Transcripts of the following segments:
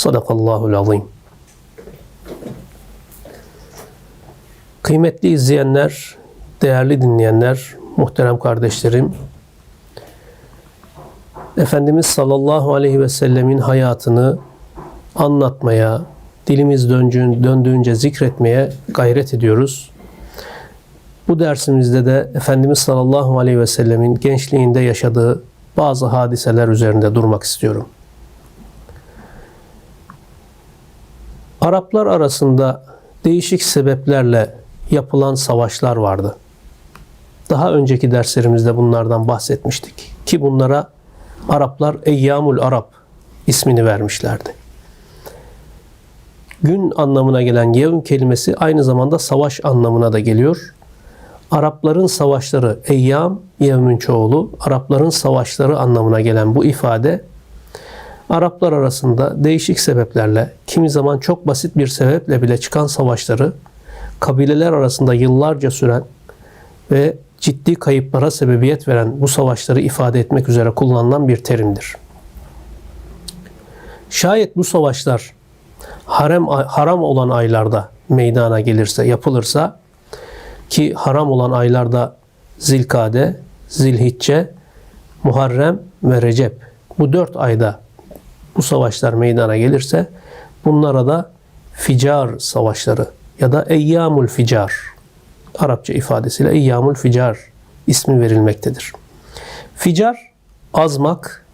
Sadakallahul azim. Kıymetli izleyenler, değerli dinleyenler, muhterem kardeşlerim, Efendimiz sallallahu aleyhi ve sellemin hayatını anlatmaya, dilimiz döndüğün, döndüğünce zikretmeye gayret ediyoruz. Bu dersimizde de Efendimiz sallallahu aleyhi ve sellemin gençliğinde yaşadığı bazı hadiseler üzerinde durmak istiyorum. Araplar arasında değişik sebeplerle yapılan savaşlar vardı. Daha önceki derslerimizde bunlardan bahsetmiştik. Ki bunlara Araplar Eyyamul Arap ismini vermişlerdi. Gün anlamına gelen yevm kelimesi aynı zamanda savaş anlamına da geliyor. Arapların savaşları eyyam, yevmün çoğulu, Arapların savaşları anlamına gelen bu ifade Araplar arasında değişik sebeplerle, kimi zaman çok basit bir sebeple bile çıkan savaşları, kabileler arasında yıllarca süren ve ciddi kayıplara sebebiyet veren bu savaşları ifade etmek üzere kullanılan bir terimdir. Şayet bu savaşlar harem haram olan aylarda meydana gelirse, yapılırsa ki haram olan aylarda Zilkade, Zilhicce, Muharrem ve Recep bu dört ayda bu savaşlar meydana gelirse bunlara da ficar savaşları ya da eyyamul ficar Arapça ifadesiyle eyyamul ficar ismi verilmektedir. Ficar azmak,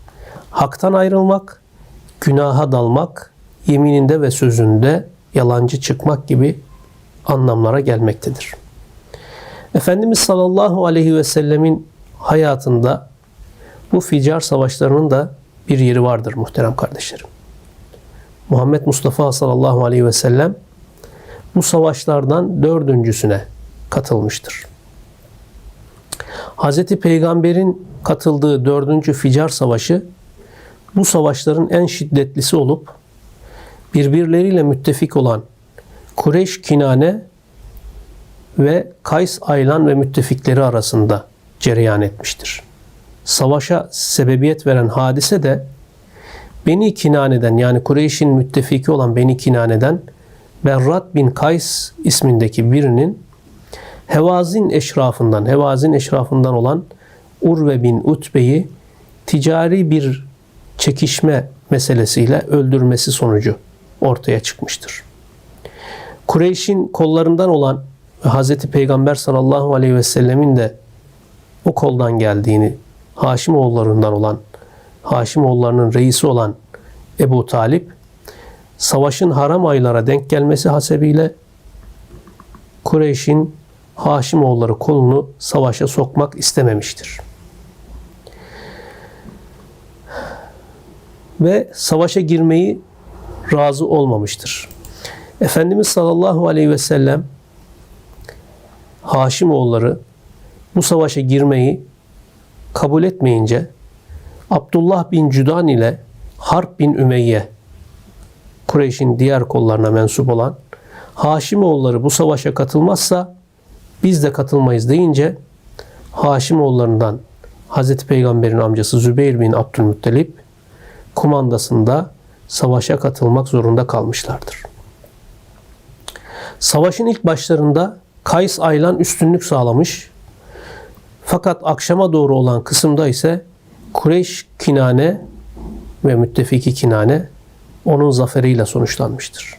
haktan ayrılmak, günaha dalmak, yemininde ve sözünde yalancı çıkmak gibi anlamlara gelmektedir. Efendimiz sallallahu aleyhi ve sellemin hayatında bu ficar savaşlarının da bir yeri vardır muhterem kardeşlerim. Muhammed Mustafa sallallahu aleyhi ve sellem bu savaşlardan dördüncüsüne katılmıştır. Hz. Peygamber'in katıldığı dördüncü Ficar Savaşı bu savaşların en şiddetlisi olup birbirleriyle müttefik olan Kureyş Kinane ve Kays Aylan ve müttefikleri arasında cereyan etmiştir savaşa sebebiyet veren hadise de Beni Kinane'den yani Kureyş'in müttefiki olan Beni Kinane'den Berrat bin Kays ismindeki birinin Hevazin eşrafından, Hevazin eşrafından olan Urve bin Utbe'yi ticari bir çekişme meselesiyle öldürmesi sonucu ortaya çıkmıştır. Kureyş'in kollarından olan Hz. Peygamber sallallahu aleyhi ve sellemin de o koldan geldiğini Haşimoğullarından olan, Haşimoğullarının reisi olan Ebu Talip, savaşın haram aylara denk gelmesi hasebiyle Kureyş'in Haşimoğulları kolunu savaşa sokmak istememiştir. Ve savaşa girmeyi razı olmamıştır. Efendimiz sallallahu aleyhi ve sellem Haşimoğulları bu savaşa girmeyi kabul etmeyince Abdullah bin Cüdan ile Harp bin Ümeyye Kureyş'in diğer kollarına mensup olan Haşimoğulları bu savaşa katılmazsa biz de katılmayız deyince Haşimoğullarından Hazreti Peygamber'in amcası Zübeyir bin Abdülmuttalip kumandasında savaşa katılmak zorunda kalmışlardır. Savaşın ilk başlarında Kays Aylan üstünlük sağlamış fakat akşama doğru olan kısımda ise Kureyş Kinane ve müttefiki Kinane onun zaferiyle sonuçlanmıştır.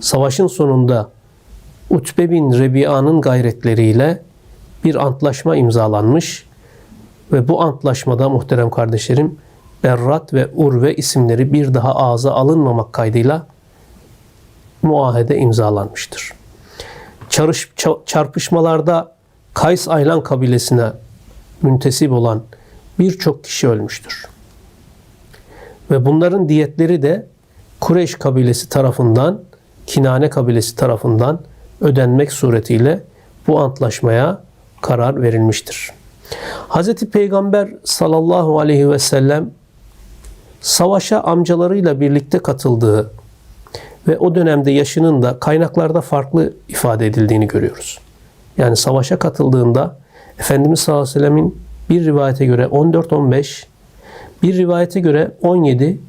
Savaşın sonunda Utbe bin Rebia'nın gayretleriyle bir antlaşma imzalanmış ve bu antlaşmada muhterem kardeşlerim Berrat ve Urve isimleri bir daha ağza alınmamak kaydıyla muahede imzalanmıştır. Çarış, çarpışmalarda Kays Aylan kabilesine müntesip olan birçok kişi ölmüştür. Ve bunların diyetleri de Kureyş kabilesi tarafından, Kinane kabilesi tarafından ödenmek suretiyle bu antlaşmaya karar verilmiştir. Hz. Peygamber sallallahu aleyhi ve sellem savaşa amcalarıyla birlikte katıldığı ve o dönemde yaşının da kaynaklarda farklı ifade edildiğini görüyoruz. Yani savaşa katıldığında Efendimiz sallallahu aleyhi ve sellemin bir rivayete göre 14-15, bir rivayete göre 17,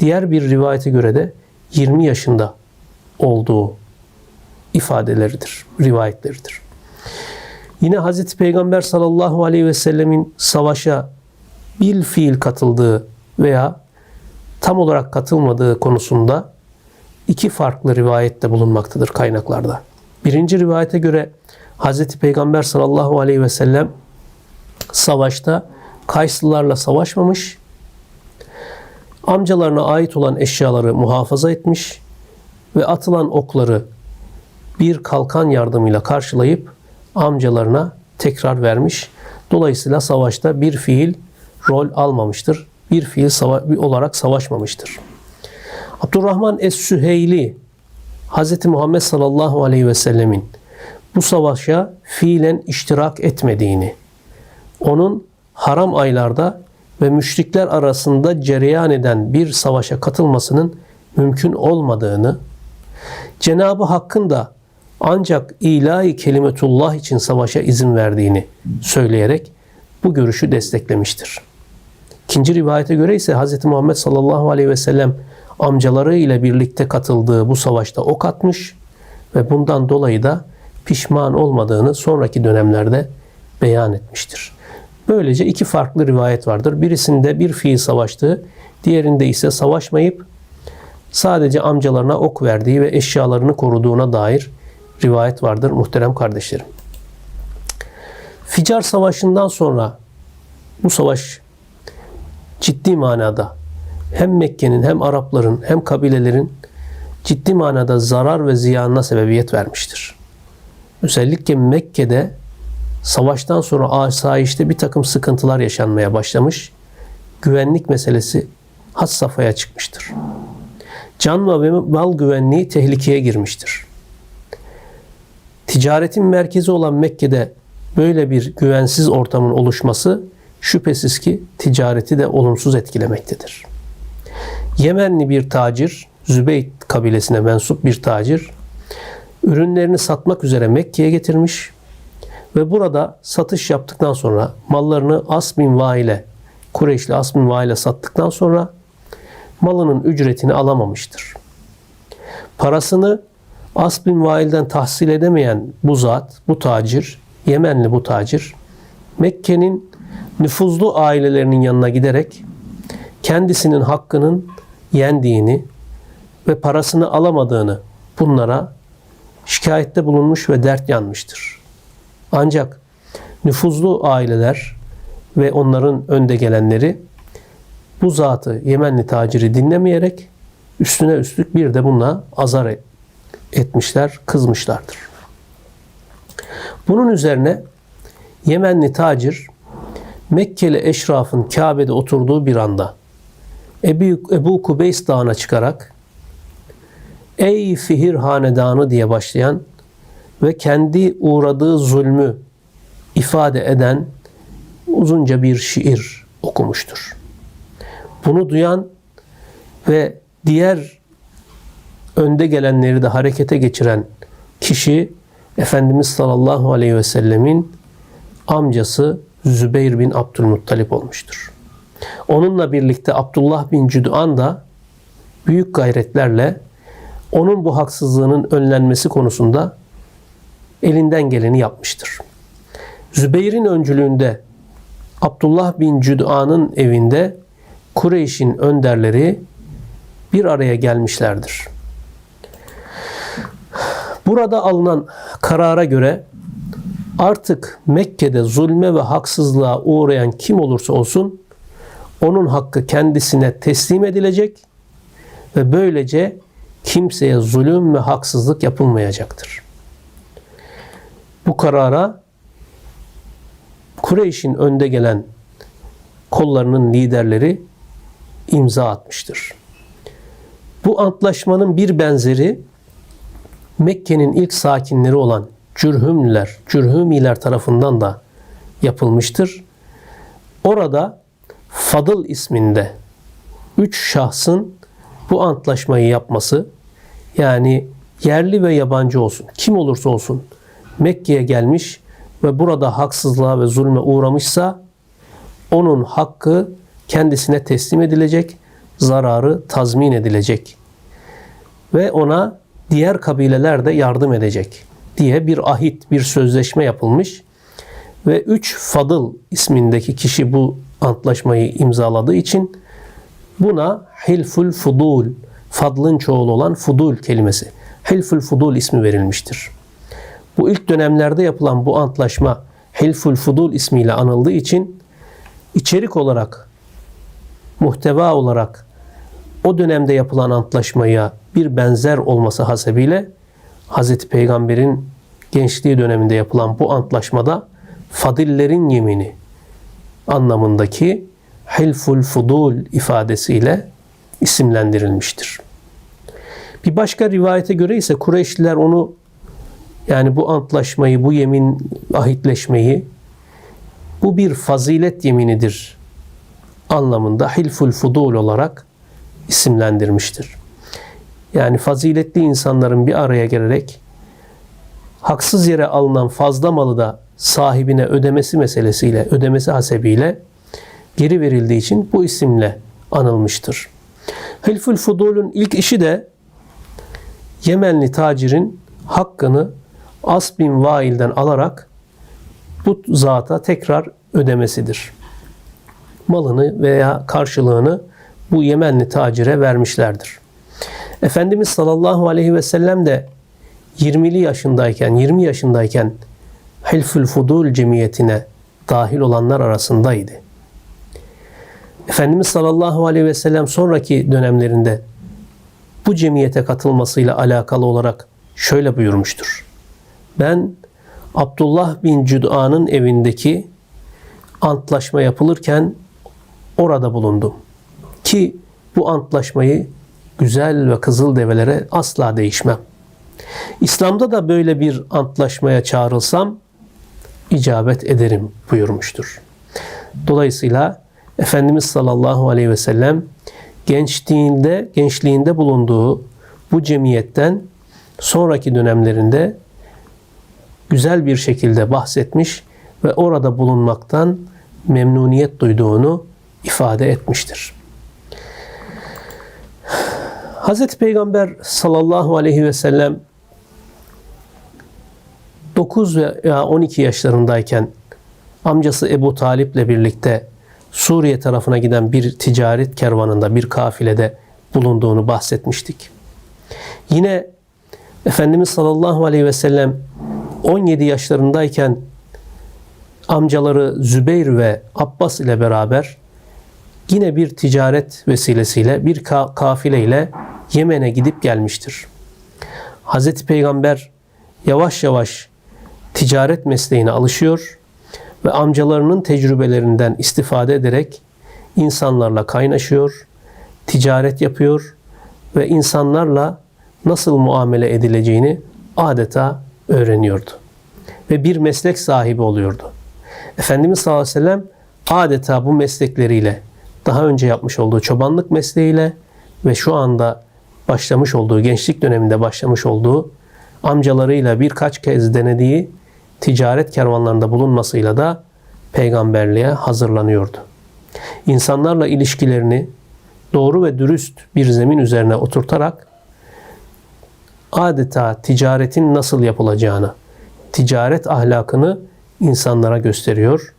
diğer bir rivayete göre de 20 yaşında olduğu ifadeleridir, rivayetleridir. Yine Hazreti Peygamber sallallahu aleyhi ve sellemin savaşa bil fiil katıldığı veya tam olarak katılmadığı konusunda iki farklı rivayette bulunmaktadır kaynaklarda. Birinci rivayete göre Hazreti Peygamber sallallahu aleyhi ve sellem savaşta Kayslılarla savaşmamış, amcalarına ait olan eşyaları muhafaza etmiş ve atılan okları bir kalkan yardımıyla karşılayıp amcalarına tekrar vermiş. Dolayısıyla savaşta bir fiil rol almamıştır. Bir fiil sava- olarak savaşmamıştır. Abdurrahman Es-Süheyli Hz. Muhammed sallallahu aleyhi ve sellemin bu savaşa fiilen iştirak etmediğini, onun haram aylarda ve müşrikler arasında cereyan eden bir savaşa katılmasının mümkün olmadığını, Cenabı Hakk'ın da ancak ilahi kelimetullah için savaşa izin verdiğini söyleyerek bu görüşü desteklemiştir. İkinci rivayete göre ise Hz. Muhammed sallallahu aleyhi ve sellem amcaları ile birlikte katıldığı bu savaşta ok atmış ve bundan dolayı da pişman olmadığını sonraki dönemlerde beyan etmiştir. Böylece iki farklı rivayet vardır. Birisinde bir fiil savaştığı, diğerinde ise savaşmayıp sadece amcalarına ok verdiği ve eşyalarını koruduğuna dair rivayet vardır muhterem kardeşlerim. Ficar Savaşı'ndan sonra bu savaş ciddi manada hem Mekke'nin hem Arapların hem kabilelerin ciddi manada zarar ve ziyanına sebebiyet vermiştir. Özellikle Mekke'de savaştan sonra asayişte bir takım sıkıntılar yaşanmaya başlamış. Güvenlik meselesi has safhaya çıkmıştır. Can ve mal güvenliği tehlikeye girmiştir. Ticaretin merkezi olan Mekke'de böyle bir güvensiz ortamın oluşması şüphesiz ki ticareti de olumsuz etkilemektedir. Yemenli bir tacir, Zübeyt kabilesine mensup bir tacir, ürünlerini satmak üzere Mekke'ye getirmiş ve burada satış yaptıktan sonra mallarını Asmin Vail'e, Kureyşli Asmin Vail'e sattıktan sonra malının ücretini alamamıştır. Parasını Asbin Vail'den tahsil edemeyen bu zat, bu tacir, Yemenli bu tacir, Mekke'nin nüfuzlu ailelerinin yanına giderek kendisinin hakkının yendiğini ve parasını alamadığını bunlara şikayette bulunmuş ve dert yanmıştır. Ancak nüfuzlu aileler ve onların önde gelenleri bu zatı Yemenli taciri dinlemeyerek üstüne üstlük bir de bununla azar etmişler, kızmışlardır. Bunun üzerine Yemenli tacir Mekkeli eşrafın Kabe'de oturduğu bir anda Ebu, Ebu Kubeys Dağı'na çıkarak Ey Fihir Hanedanı diye başlayan ve kendi uğradığı zulmü ifade eden uzunca bir şiir okumuştur. Bunu duyan ve diğer önde gelenleri de harekete geçiren kişi Efendimiz sallallahu aleyhi ve sellemin amcası Zübeyir bin Abdülmuttalip olmuştur. Onunla birlikte Abdullah bin Cüd'an da büyük gayretlerle onun bu haksızlığının önlenmesi konusunda elinden geleni yapmıştır. Zübeyir'in öncülüğünde Abdullah bin Cüd'an'ın evinde Kureyş'in önderleri bir araya gelmişlerdir. Burada alınan karara göre artık Mekke'de zulme ve haksızlığa uğrayan kim olursa olsun onun hakkı kendisine teslim edilecek ve böylece kimseye zulüm ve haksızlık yapılmayacaktır. Bu karara Kureyş'in önde gelen kollarının liderleri imza atmıştır. Bu antlaşmanın bir benzeri Mekke'nin ilk sakinleri olan Cürhümlüler, Cürhümiler tarafından da yapılmıştır. Orada Fadıl isminde üç şahsın bu antlaşmayı yapması yani yerli ve yabancı olsun, kim olursa olsun Mekke'ye gelmiş ve burada haksızlığa ve zulme uğramışsa onun hakkı kendisine teslim edilecek, zararı tazmin edilecek ve ona diğer kabileler de yardım edecek diye bir ahit, bir sözleşme yapılmış ve üç Fadıl ismindeki kişi bu antlaşmayı imzaladığı için buna Hilful Fudul, fadlın çoğulu olan Fudul kelimesi, Hilful Fudul ismi verilmiştir. Bu ilk dönemlerde yapılan bu antlaşma Hilful Fudul ismiyle anıldığı için içerik olarak, muhteva olarak o dönemde yapılan antlaşmaya bir benzer olması hasebiyle Hz. Peygamber'in gençliği döneminde yapılan bu antlaşmada fadillerin yemini anlamındaki Hilful Fudul ifadesiyle isimlendirilmiştir. Bir başka rivayete göre ise Kureyşliler onu yani bu antlaşmayı, bu yemin ahitleşmeyi bu bir fazilet yeminidir anlamında Hilful Fudul olarak isimlendirmiştir. Yani faziletli insanların bir araya gelerek haksız yere alınan fazla malı da sahibine ödemesi meselesiyle, ödemesi hasebiyle geri verildiği için bu isimle anılmıştır. Hilful Fudul'un ilk işi de Yemenli tacirin hakkını As bin Vail'den alarak bu zata tekrar ödemesidir. Malını veya karşılığını bu Yemenli tacire vermişlerdir. Efendimiz sallallahu aleyhi ve sellem de 20'li yaşındayken, 20 yaşındayken Hilful Fudul cemiyetine dahil olanlar arasındaydı. Efendimiz sallallahu aleyhi ve sellem sonraki dönemlerinde bu cemiyete katılmasıyla alakalı olarak şöyle buyurmuştur. Ben Abdullah bin Cüd'an'ın evindeki antlaşma yapılırken orada bulundum. Ki bu antlaşmayı güzel ve kızıl develere asla değişmem. İslam'da da böyle bir antlaşmaya çağrılsam icabet ederim buyurmuştur. Dolayısıyla Efendimiz sallallahu aleyhi ve sellem gençliğinde, gençliğinde bulunduğu bu cemiyetten sonraki dönemlerinde güzel bir şekilde bahsetmiş ve orada bulunmaktan memnuniyet duyduğunu ifade etmiştir. Hz. Peygamber sallallahu aleyhi ve sellem 9 veya 12 yaşlarındayken amcası Ebu Talip ile birlikte Suriye tarafına giden bir ticaret kervanında, bir kafilede bulunduğunu bahsetmiştik. Yine Efendimiz sallallahu aleyhi ve sellem 17 yaşlarındayken amcaları Zübeyir ve Abbas ile beraber yine bir ticaret vesilesiyle bir ka- kafile ile Yemen'e gidip gelmiştir. Hazreti Peygamber yavaş yavaş ticaret mesleğine alışıyor ve amcalarının tecrübelerinden istifade ederek insanlarla kaynaşıyor, ticaret yapıyor ve insanlarla nasıl muamele edileceğini adeta öğreniyordu. Ve bir meslek sahibi oluyordu. Efendimiz sallallahu aleyhi ve sellem adeta bu meslekleriyle daha önce yapmış olduğu çobanlık mesleğiyle ve şu anda başlamış olduğu gençlik döneminde başlamış olduğu amcalarıyla birkaç kez denediği ticaret kervanlarında bulunmasıyla da peygamberliğe hazırlanıyordu. İnsanlarla ilişkilerini doğru ve dürüst bir zemin üzerine oturtarak adeta ticaretin nasıl yapılacağını, ticaret ahlakını insanlara gösteriyor.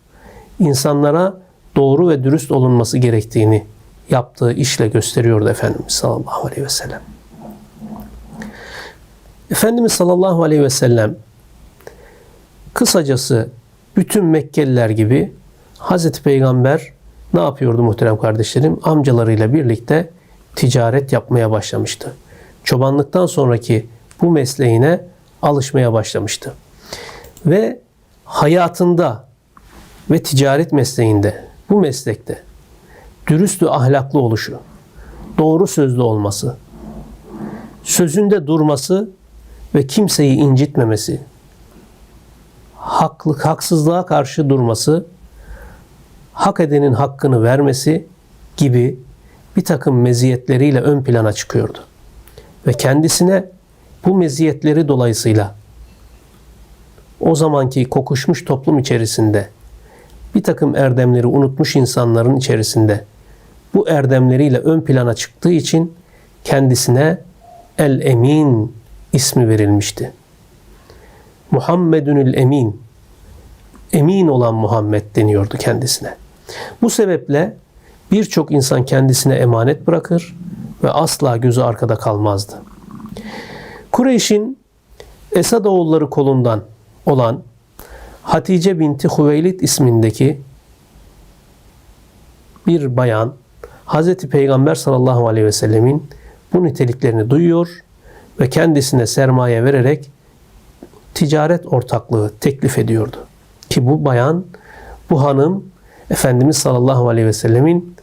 İnsanlara doğru ve dürüst olunması gerektiğini yaptığı işle gösteriyordu Efendimiz sallallahu aleyhi ve sellem. Efendimiz sallallahu aleyhi ve sellem kısacası bütün Mekkeliler gibi Hazreti Peygamber ne yapıyordu muhterem kardeşlerim? Amcalarıyla birlikte ticaret yapmaya başlamıştı. Çobanlıktan sonraki bu mesleğine alışmaya başlamıştı. Ve hayatında ve ticaret mesleğinde, bu meslekte dürüst ve ahlaklı oluşu, doğru sözlü olması, sözünde durması ve kimseyi incitmemesi, haklık, haksızlığa karşı durması, hak edenin hakkını vermesi gibi bir takım meziyetleriyle ön plana çıkıyordu. Ve kendisine bu meziyetleri dolayısıyla o zamanki kokuşmuş toplum içerisinde bir takım erdemleri unutmuş insanların içerisinde bu erdemleriyle ön plana çıktığı için kendisine El Emin ismi verilmişti. Muhammedünül Emin, emin olan Muhammed deniyordu kendisine. Bu sebeple birçok insan kendisine emanet bırakır ve asla gözü arkada kalmazdı. Kureyş'in Esad oğulları kolundan olan Hatice binti Hüveylid ismindeki bir bayan Hazreti Peygamber sallallahu aleyhi ve sellemin bu niteliklerini duyuyor ve kendisine sermaye vererek ticaret ortaklığı teklif ediyordu. Ki bu bayan, bu hanım Efendimiz sallallahu aleyhi ve sellemin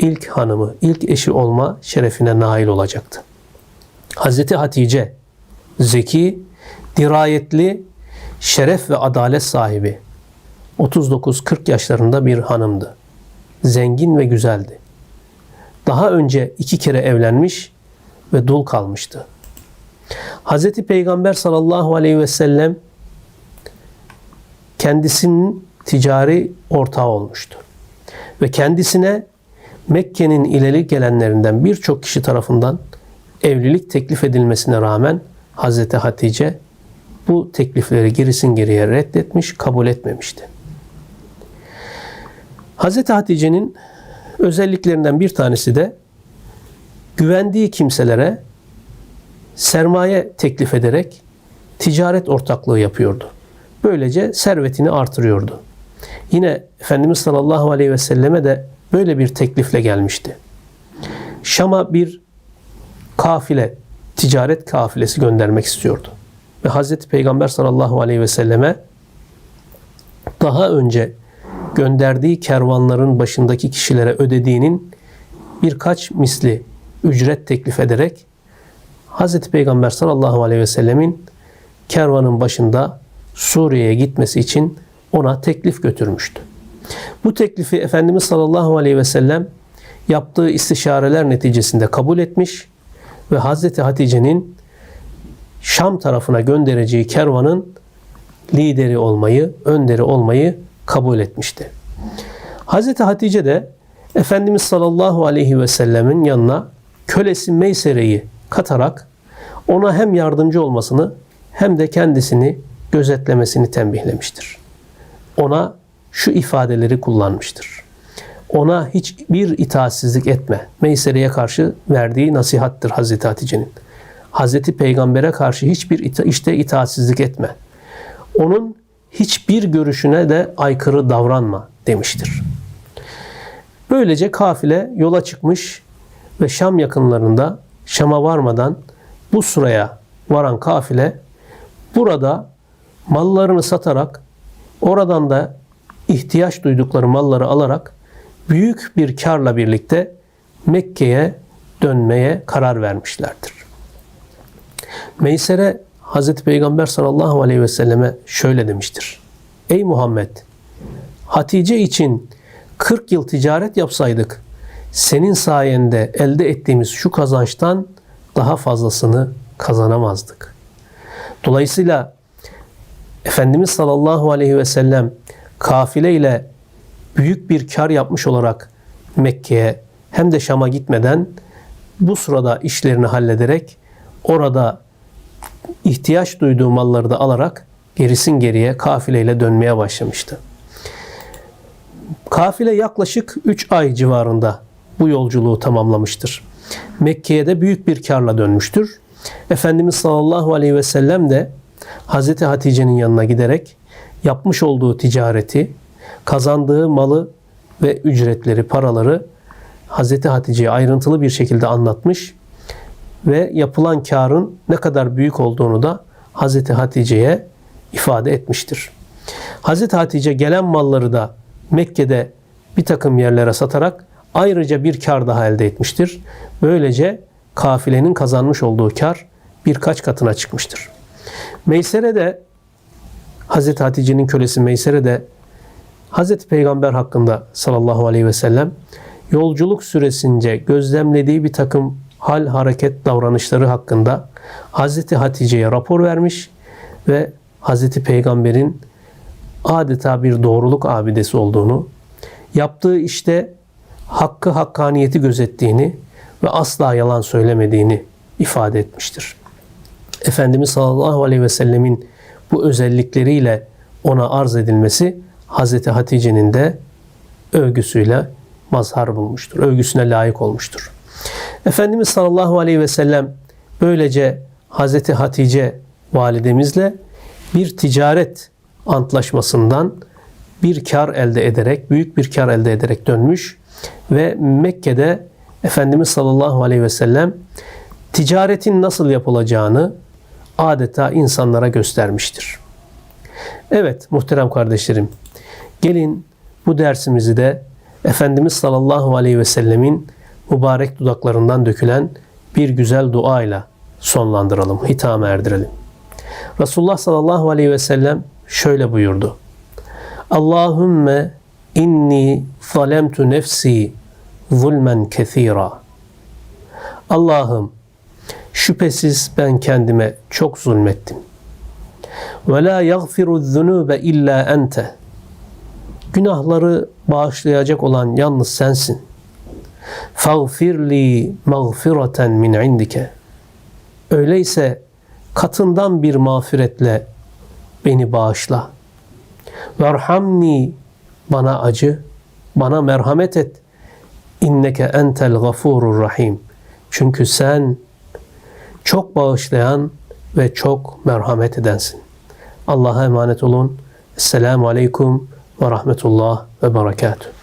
ilk hanımı, ilk eşi olma şerefine nail olacaktı. Hazreti Hatice, zeki, dirayetli, şeref ve adalet sahibi, 39-40 yaşlarında bir hanımdı. Zengin ve güzeldi. Daha önce iki kere evlenmiş ve dul kalmıştı. Hazreti Peygamber sallallahu aleyhi ve sellem kendisinin ticari ortağı olmuştu. Ve kendisine Mekke'nin ileri gelenlerinden birçok kişi tarafından evlilik teklif edilmesine rağmen Hazreti Hatice bu teklifleri gerisin geriye reddetmiş, kabul etmemişti. Hazreti Hatice'nin özelliklerinden bir tanesi de güvendiği kimselere sermaye teklif ederek ticaret ortaklığı yapıyordu. Böylece servetini artırıyordu. Yine Efendimiz sallallahu aleyhi ve selleme de böyle bir teklifle gelmişti. Şam'a bir kafile, ticaret kafilesi göndermek istiyordu. Ve Hazreti Peygamber sallallahu aleyhi ve selleme daha önce gönderdiği kervanların başındaki kişilere ödediğinin birkaç misli ücret teklif ederek Hazreti Peygamber sallallahu aleyhi ve sellemin kervanın başında Suriye'ye gitmesi için ona teklif götürmüştü. Bu teklifi Efendimiz sallallahu aleyhi ve sellem yaptığı istişareler neticesinde kabul etmiş ve Hazreti Hatice'nin Şam tarafına göndereceği kervanın lideri olmayı, önderi olmayı kabul etmişti. Hazreti Hatice de Efendimiz sallallahu aleyhi ve sellemin yanına kölesi Meysere'yi katarak ona hem yardımcı olmasını hem de kendisini gözetlemesini tembihlemiştir. Ona şu ifadeleri kullanmıştır. Ona hiçbir itaatsizlik etme. Meysere'ye karşı verdiği nasihattır Hazreti Hatice'nin. Hazreti Peygamber'e karşı hiçbir ita işte itaatsizlik etme. Onun hiçbir görüşüne de aykırı davranma demiştir. Böylece kafile yola çıkmış ve Şam yakınlarında Şam'a varmadan bu sıraya varan kafile burada mallarını satarak oradan da ihtiyaç duydukları malları alarak büyük bir karla birlikte Mekke'ye dönmeye karar vermişlerdir. Meysere Hazreti Peygamber sallallahu aleyhi ve selleme şöyle demiştir. Ey Muhammed! Hatice için 40 yıl ticaret yapsaydık senin sayende elde ettiğimiz şu kazançtan daha fazlasını kazanamazdık. Dolayısıyla Efendimiz sallallahu aleyhi ve sellem kafile ile büyük bir kar yapmış olarak Mekke'ye hem de Şam'a gitmeden bu sırada işlerini hallederek orada ihtiyaç duyduğu malları da alarak gerisin geriye kafileyle dönmeye başlamıştı. Kafile yaklaşık 3 ay civarında bu yolculuğu tamamlamıştır. Mekke'ye de büyük bir karla dönmüştür. Efendimiz sallallahu aleyhi ve sellem de Hazreti Hatice'nin yanına giderek yapmış olduğu ticareti, kazandığı malı ve ücretleri, paraları Hazreti Hatice'ye ayrıntılı bir şekilde anlatmış ve yapılan karın ne kadar büyük olduğunu da Hazreti Hatice'ye ifade etmiştir. Hazreti Hatice gelen malları da Mekke'de bir takım yerlere satarak ayrıca bir kar daha elde etmiştir. Böylece kafilenin kazanmış olduğu kar birkaç katına çıkmıştır. Meysere de Hazreti Hatice'nin kölesi Meysere de Hazreti Peygamber hakkında sallallahu aleyhi ve sellem yolculuk süresince gözlemlediği bir takım hal, hareket, davranışları hakkında Hazreti Hatice'ye rapor vermiş ve Hazreti Peygamber'in adeta bir doğruluk abidesi olduğunu, yaptığı işte hakkı hakkaniyeti gözettiğini ve asla yalan söylemediğini ifade etmiştir. Efendimiz sallallahu aleyhi ve sellemin bu özellikleriyle ona arz edilmesi Hazreti Hatice'nin de övgüsüyle mazhar bulmuştur. Övgüsüne layık olmuştur. Efendimiz sallallahu aleyhi ve sellem böylece Hazreti Hatice validemizle bir ticaret antlaşmasından bir kar elde ederek, büyük bir kar elde ederek dönmüş ve Mekke'de Efendimiz sallallahu aleyhi ve sellem ticaretin nasıl yapılacağını adeta insanlara göstermiştir. Evet muhterem kardeşlerim, gelin bu dersimizi de Efendimiz sallallahu aleyhi ve sellemin mübarek dudaklarından dökülen bir güzel duayla sonlandıralım, hitama erdirelim. Resulullah sallallahu aleyhi ve sellem şöyle buyurdu. Allahümme inni zalemtu nefsi zulmen kethira. Allah'ım şüphesiz ben kendime çok zulmettim. Ve la yaghfiru zunube illa ente. Günahları bağışlayacak olan yalnız sensin. Fagfirli mağfireten min indike. Öyleyse katından bir mağfiretle beni bağışla. Verhamni bana acı, bana merhamet et. İnneke entel gafurur rahim. Çünkü sen çok bağışlayan ve çok merhamet edensin. Allah'a emanet olun. Esselamu Aleyküm ve Rahmetullah ve Berekatuhu.